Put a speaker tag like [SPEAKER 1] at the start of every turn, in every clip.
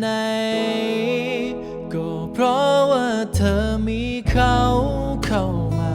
[SPEAKER 1] ไหน ก็เพราะว่าเธอมีเขาเข้ามา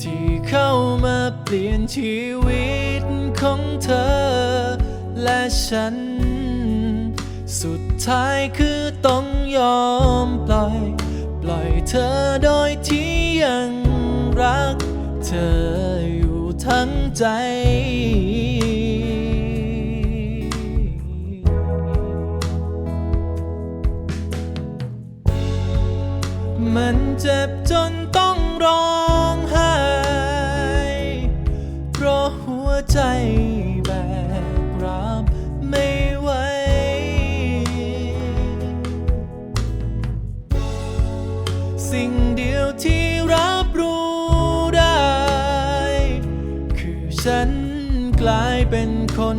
[SPEAKER 1] ที่เข้ามาเปลี่ยนชีวิตของเธอ และฉัน สุดท้ายคือต้องยอมปล่อย ปล่อยเธอโดยที่ยังรัก เธออยู่ทั้งใจ เจ็บจนต้องร้องไห้ เพราะหัวใจแบกรับไม่ไหว สิ่งเดียวที่รับรู้ได้ คือฉันกลายเป็นคน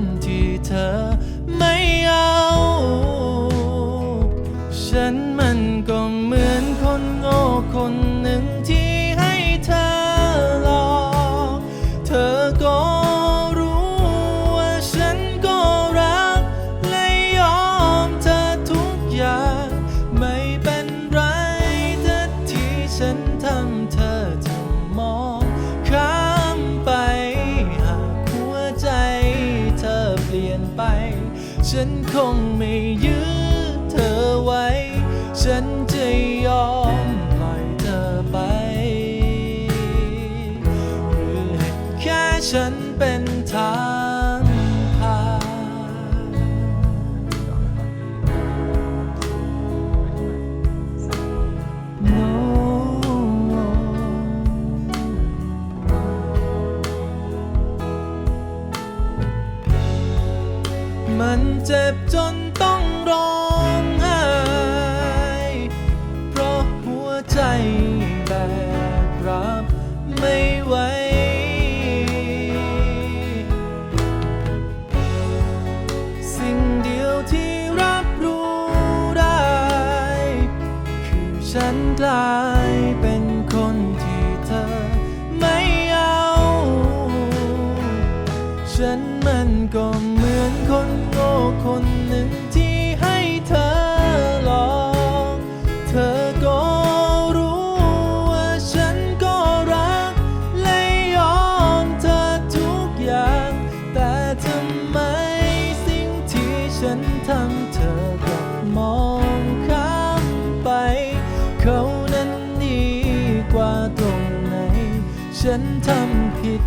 [SPEAKER 1] ฉันคงไม่ยื้อเธอไว้ ฉันจะยอมปล่อยเธอไป หรือแค่ฉันเป็นทา มันเจ็บจนต้องร้องไห้ เพราะหัวใจแบกรับไม่ไหว สิ่งเดียวที่รับรู้ได้ คือฉันกลาย หนึ่งที่ให้เธอลอกเธอก็รู้ว่าฉันก็รัก และยอมเธอทุกอย่าง แต่ทำไมสิ่งที่ฉันทำเธอกลับมองข้ามไป เขานั้นดีกว่าตรงไหน ฉันทำผิด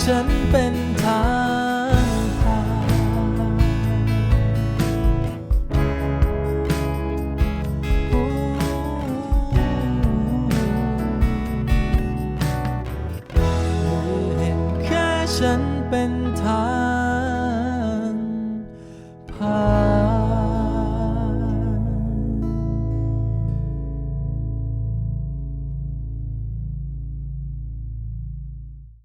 [SPEAKER 1] ฉันเป็นทางผ่านหรือเห็นแค่ฉันเป็นทาง